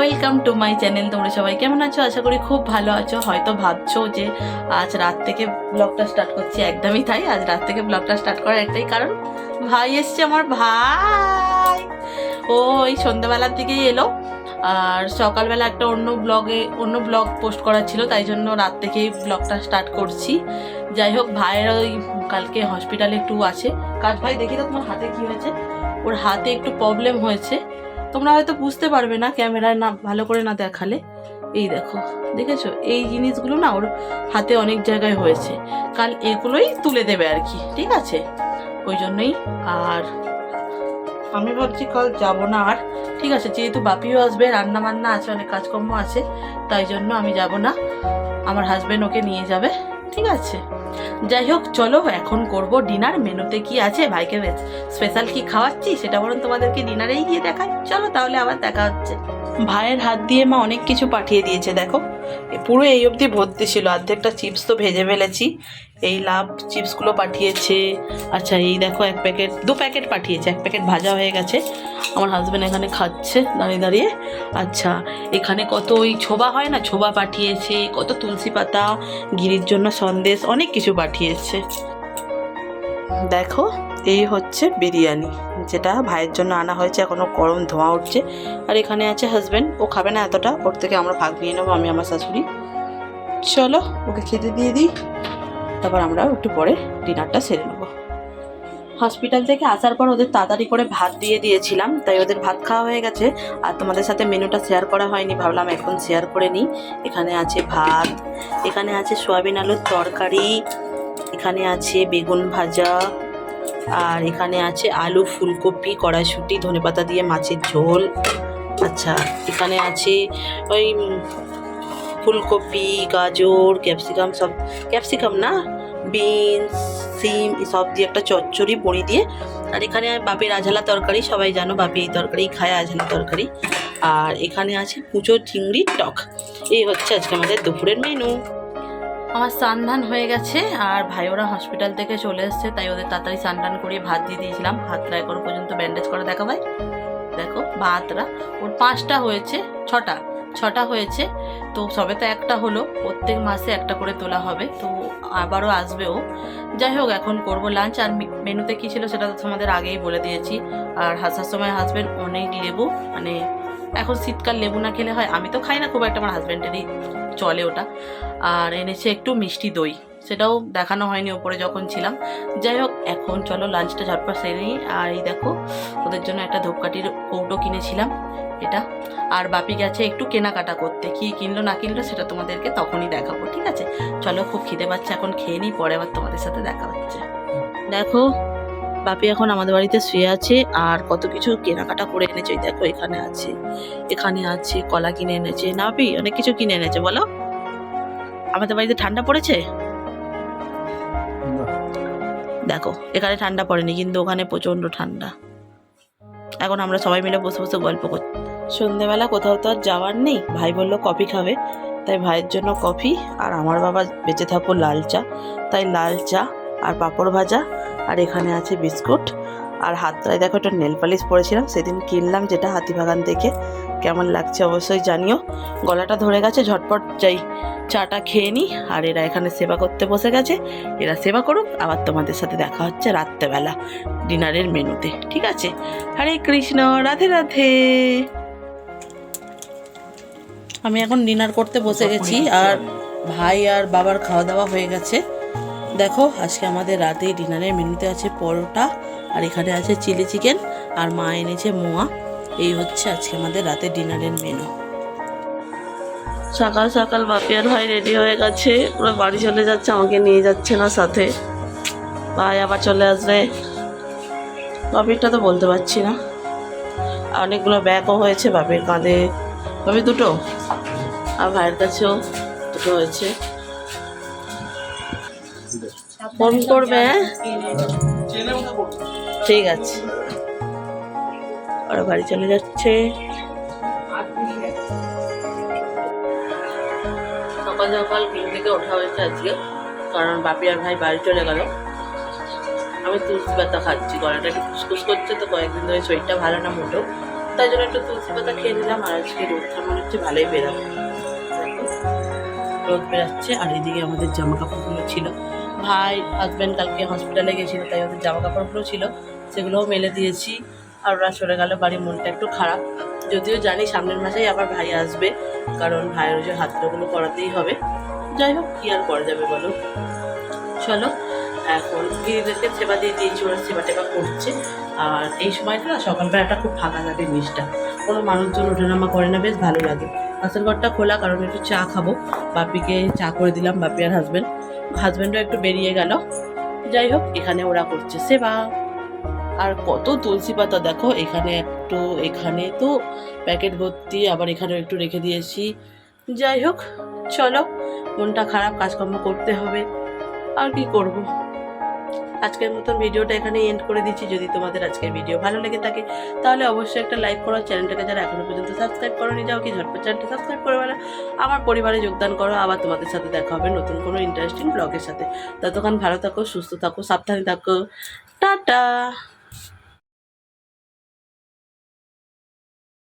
Welcome to my channel তোমরা সবাই কেমন আছো? আশা করি খুব ভালো আছো। হয়তো ভাবছ যে আজ রাত থেকে ব্লগটা স্টার্ট করছি। একদমই তাই। আজ রাত থেকে ব্লগটা স্টার্ট করার একটাই কারণ। ভাই এসছে আমার ভাই। ও এই সন্ধ্যাবেলার দিকেই এলো। আর সকালবেলা একটা অন্য ব্লগে অন্য ব্লগ পোস্ট করা ছিল। তাই জন্য রাত থেকেই ব্লগটা স্টার্ট করছি। যাই হোক, ভাইয়ের ওই কালকে হসপিটালে একটু আছে। কাজ ভাই, দেখি তো তোমার হাতে কি হয়েছে। ওর হাতে একটু প্রবলেম হয়েছে। তোমরা হয়তো বুঝতে পারবে না ক্যামেরায় না, ভালো করে না দেখালে। এই দেখো, দেখেছ? এই জিনিসগুলো না ওর হাতে অনেক জায়গায় হয়েছে। কাল এগুলোই তুলে দেবে আর কি, ঠিক আছে? ওই জন্যই আর আমি ভাবছি কাল যাব না আর। ঠিক আছে, যেহেতু বাপিও আসবে রান্না বান্না আছে, অনেক কাজকর্ম আছে, তাই জন্য আমি যাব না। আমার হাজব্যান্ড ওকে নিয়ে যাবে, ঠিক আছে? যাই হোক, চলো এখন করব ডিনার মেনুতে কি আছে? ভাইকে স্পেশাল কি খাওয়াচ্ছি? সেটা বরং তোমাদেরকে ডিনারেই গিয়ে দেখাই। চলো তাহলে আবার দেখা হচ্ছে। ভাইয়ের হাত দিয়ে মা অনেক কিছু পাঠিয়ে দিয়েছে, দেখো। পুরো এই অবধি ভর্তি ছিল। অর্ধেকটা চিপস তো ভেজে ফেলেছি। এই লাভ চিপসগুলো পাঠিয়েছে। আচ্ছা এই দেখো এক প্যাকেট দু প্যাকেট পাঠিয়েছে। এক প্যাকেট ভাজা হয়ে গেছে। আমার হাজব্যান্ড এখানে খাচ্ছে, দাঁড়িয়ে দাঁড়িয়ে। আচ্ছা এখানে কত ওই ছোবা হয় না? ছোবা পাঠিয়েছে, কত তুলসী পাতা, গিরির জন্য সন্দেশ, অনেক কিছু পাঠিয়েছে। দেখো, এই হচ্ছে বিরিয়ানি, যেটা ভাইয়ের জন্য আনা হয়েছে এখনও গরম ধোঁয়া উঠছে। আর এখানে আছে হাজব্যান্ড ও খাবে না এতটা, ওর থেকে আমরা ভাগ নিয়ে নেব, আমি আমার শাশুড়ি। চলো, ওকে খেতে দিয়ে দিই। তারপর আমরা একটু পরে ডিনারটা সেরে নেব। হসপিটাল থেকে আসার পর ওদের তাড়াতাড়ি করে ভাত দিয়ে দিয়েছিলাম, তাই ওদের ভাত খাওয়া হয়ে গেছে। আর তোমাদের সাথে মেনুটা শেয়ার করা হয়নি, ভাবলাম এখন শেয়ার করে নিই। এখানে আছে ভাত, এখানে আছে সয়াবিন আলুর তরকারি, এখানে আছে বেগুন ভাজা, আর এখানে আছে আলু ফুলকপি, কড়াইশুঁটি, ধনেপাতা দিয়ে মাছের ঝোল। আচ্ছা এখানে আছে ওই ফুলকপি, গাজর, ক্যাপসিকাম, সব, ক্যাপসিকাম না, বিনস সিম সব দিয়ে একটা চচ্চড়ি, বড়ি দিয়ে। আর এখানে বাপের আঝালা তরকারি, সবাই জানো বাপি এই তরকারি খায়, আঝালা তরকারি। আর এখানে আছে কুচো চিংড়ির টক। এই হচ্ছে আজকে আমাদের দুপুরের মেনু আমার স্নান হয়ে গেছে, আর ভাই ওরা হসপিটাল থেকে চলে এসছে, তাই ওদের তাড়াতাড়ি স্নান করিয়ে ভাত দিয়ে দিয়েছিলাম। হাতটা এখনও পর্যন্ত ব্যান্ডেজ করে দেখা ভাই। দেখো ভাতরা ওর পাঁচটা হয়েছে, ছটা। ছটা হয়েছে। তো সবে তো একটা হলো, প্রত্যেক মাসে একটা করে তোলা হবে। তো আবারও আসবে ও যাই হোক, এখন করব লাঞ্চ আর মেনুতে কী ছিল সেটা তো তোমাদের আগেই বলে দিয়েছি। আর হাসার সময় হাজবেন্ড অনেক লেবু মানে এখন শীতকাল লেবু না খেলে হয়, আমি তো খাই না খুব একটা, আমার হাজব্যান্ডেরই চলে ওটা। আর এনেছে একটু মিষ্টি দই, সেটাও দেখানো হয়নি ওপরে যখন ছিলাম। যাই হোক, এখন চলো লাঞ্চটা ঝটপট সেরে নিই। আর এই দেখো, ওদের জন্য একটা ধূপকাঠির কৌটো কিনেছিলাম। এটা। আর বাপি গেছে একটু কেনাকাটা করতে। কি কিনলো না কিনলো সেটা তোমাদেরকে তখনই দেখাবো ঠিক আছে? চলো খুব খিদে পাচ্ছে এখন খেয়ে নিই পরে আবার তোমাদের সাথে দেখা হচ্ছে। দেখো বাপি এখন আমাদের বাড়িতে শুয়ে আছে আর কত কিছু কেনাকাটা করে এনেছে দেখো এখানে আছে এখানে আছে কলা কিনে এনেছে। না বাপি অনেক কিছু কিনে এনেছে বলো। আমাদের বাড়িতে ঠান্ডা পড়েছে? দেখো এখানে ঠান্ডা পড়েনি কিন্তু ওখানে প্রচণ্ড ঠান্ডা। এখন আমরা সবাই মিলে বসে বসে গল্প করছি। সন্ধেবেলা কোথাও তো আর যাওয়ার নেই। ভাই বলল, কফি খাবে। তাই ভাইয়ের জন্য কফি আর আমার বাবা বেঁচে থাকো লাল চা। তাই লাল চা আর পাঁপড় ভাজা আর এখানে আছে বিস্কুট। আর হাতটায় দেখো একটা নেল পালিশ পরেছিলাম, সেদিন কিনলাম যেটা হাতিবাগান থেকে কেমন লাগছে অবশ্যই জানিও। গলাটা ধরে গেছে, ঝটপট যাই, চাটা খেয়ে নিই আর এরা এখানে সেবা করতে বসে গেছে। এরা সেবা করুক, আবার তোমাদের সাথে দেখা হচ্ছে রাত্রেবেলা, ডিনারের মেনুতে। ঠিক আছে? হরে কৃষ্ণ, রাধে রাধে। আমি এখন ডিনার করতে বসে গেছি, আর ভাই আর বাবার খাওয়া দাওয়া হয়ে গেছে। দেখো, আজকে আমাদের রাতে ডিনারের মেনুতে আছে পরোটা, আর এখানে আছে চিলি চিকেন আর মা এনেছে মোয়া। এই হচ্ছে আজকে আমাদের রাতে ডিনারের মেনু সকাল সকাল বাপি আর ভাই রেডি হয়ে গেছে। ওরা বাড়ি চলে যাচ্ছে, আমাকে নিয়ে যাচ্ছে না সাথে। ভাই আবার চলে আসবে। বাপিরটা তো বলতে পারছি না। অনেকগুলো ব্যাগও হয়েছে বাপির কাঁধে। বাপি, দুটো? আর ভাইয়ের কাছেও দুটো হয়েছে। ফোন করবে হ্যাঁ? ঠিক আছে। ওরা বাড়ি চলে যাচ্ছে। সকাল সকাল ঘুম থেকে ওঠা হয়েছে আজকে, কারণ বাপি আর ভাই বাড়ি চলে গেল। আমি তুলসী পাতা খাচ্ছি, গলাটা একটু খুসখুস করছে তো কয়েকদিন ধরে শরীরটা ভালো না মোটো তাই জন্য একটু তুলসী পাতা খেয়ে নিলাম আর আজকে রোদটা মনে হচ্ছে, ভালোই বেরাবো রোদ বেরাচ্ছে আর এদিকে আমাদের জামা কাপড়গুলো ছিল। ভাই হাজব্যান্ড কালকে হসপিটালে গেছিল, তাই ওদের জামা কাপড়গুলো ছিল, সেগুলোও মেলে দিয়েছি। আর ওরা চলে গেল, বাড়ির মনটা একটু খারাপ। যদিও জানি সামনের মাসেই আবার ভাই আসবে, কারণ ভাইয়ের ওই যে হাতগুলো করাতেই হবে। যাই হোক, কী আর করা যাবে বলো? চলো এখন গিরিদেরকে সেবা দিয়ে দিয়েছি ওরা সেবা টেবা করছে। আর এই সময়টা না সকালবেলাটা খুব ফাঁকা থাকে জিনিসটা। কোনো মানুষজন ওঠানামা করে না, বেশ ভালো লাগে। পাশের ঘরটা খোলা, কারণ একটু চা খাব। বাপিকে চা করে দিলাম, বাপি আর হাজব্যান্ড হাজব্যান্ডও একটু বেরিয়ে গেল। যাই হোক, এখানে ওরা করছে সেবা। আর কত তুলসী পাতা দেখো, এখানে একটু, এখানে তো প্যাকেট ভর্তি, আবার এখানেও একটু রেখে দিয়েছি। যাই হোক, চলো, মনটা খারাপ, কাজকর্ম করতে হবে। আর কি করব? আজকের মতন ভিডিওটা এখানে এন্ড করে দিচ্ছি। যদি তোমাদের আজকের ভিডিও ভালো লেগে থাকে, তাহলে অবশ্যই একটা লাইক করো চ্যানেলটাকে যারা এখনও পর্যন্ত সাবস্ক্রাইব করো নি যাও কি ঝটপট চ্যানেলটা সাবস্ক্রাইব করে না আমার পরিবারে যোগদান করো, আবার তোমাদের সাথে দেখা হবে নতুন কোনো ইন্টারেস্টিং ব্লগের সাথে। ততক্ষণ ভালো থাকো, সুস্থ থাকো, সাবধানে থাকো। টাটা!